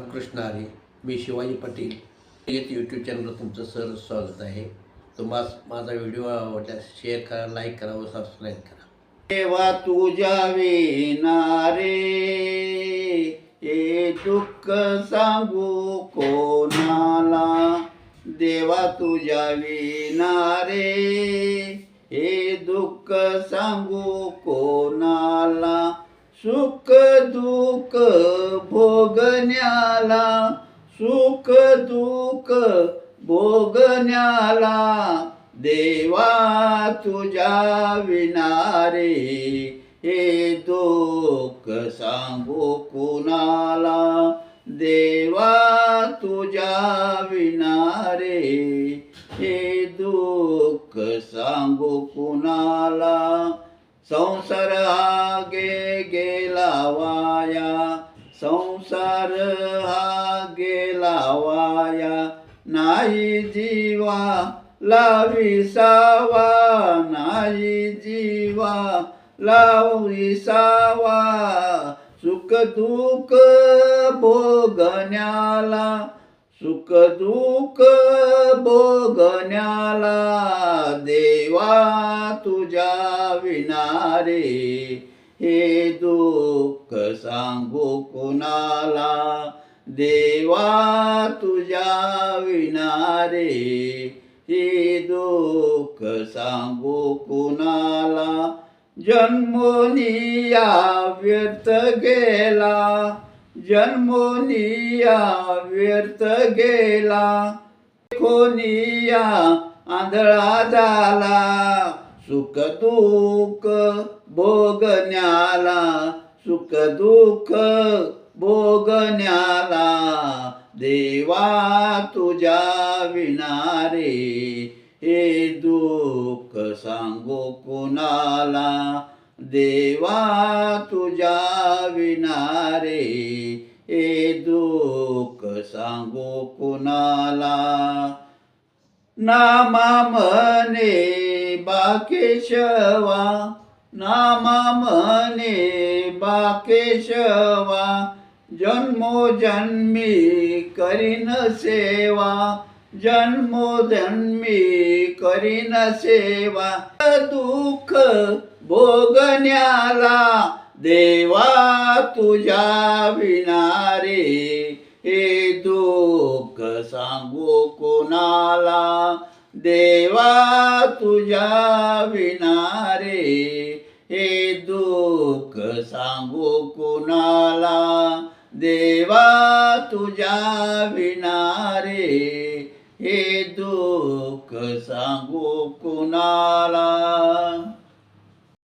रामकृष्ण आरे मी शिवाजी पाटील. येत यूट्यूब चॅनलवर तुमचं सर स्वागत आहे. तुम्हाला माझा व्हिडिओ आवडल्यास शेअर करा लाईक करा व सबस्क्राईब करा. देवा तुझ्या विनारे हे दुःख सांगू कोणाला? देवा तुझ्या विनारे हे दुःख सांगू कोणाला? सुख दुःख भोगण्याला सुख दुःख भोगण्याला देवा तुझ्या विनारे हे दुःख सांगू कुणाला? देवा तुझ्या विनारे हे दुःख सांगू कुणाला? संसार हा संसार हा गेला वाया नाही जीवा लाविसावा नाही जीवा लाविसावा. सुख दुःख भोगण्याला सुख दुःख भोगण्याला देवा तुझ्या विनारे. हे दुःख सांगू कुणाला? देवा तुझ्या विनारे हे दुःख सांगू कुणाला? जन्मोनिया व्यर्थ गेला. जन्मोनिया व्यर्थ गेला. कोनिया आंधळा झाला. सुख दुःख भोगण्याला सुख दुःख भोगण्याला देवा तुझ्या विणारे हे दुःख सांगू कुणाला? देवा तुझ्या विणारे हे दुःख सांगू कुणाला? नामा म्हणे बाकेशवा नामा म्हणे बाकेशवा जन्मोजन्मी करीन सेवा जन्मोजन्मी करीन सेवा. दुःख भोगण्याला देवा तुझ्या विनारे हे दुःख सांगू कोणाला? देवा तुझ्या विनारे हे दुःख सांगू कुणाला? देवा तुझ्या विनारे हे दुःख सांगू कुणाला?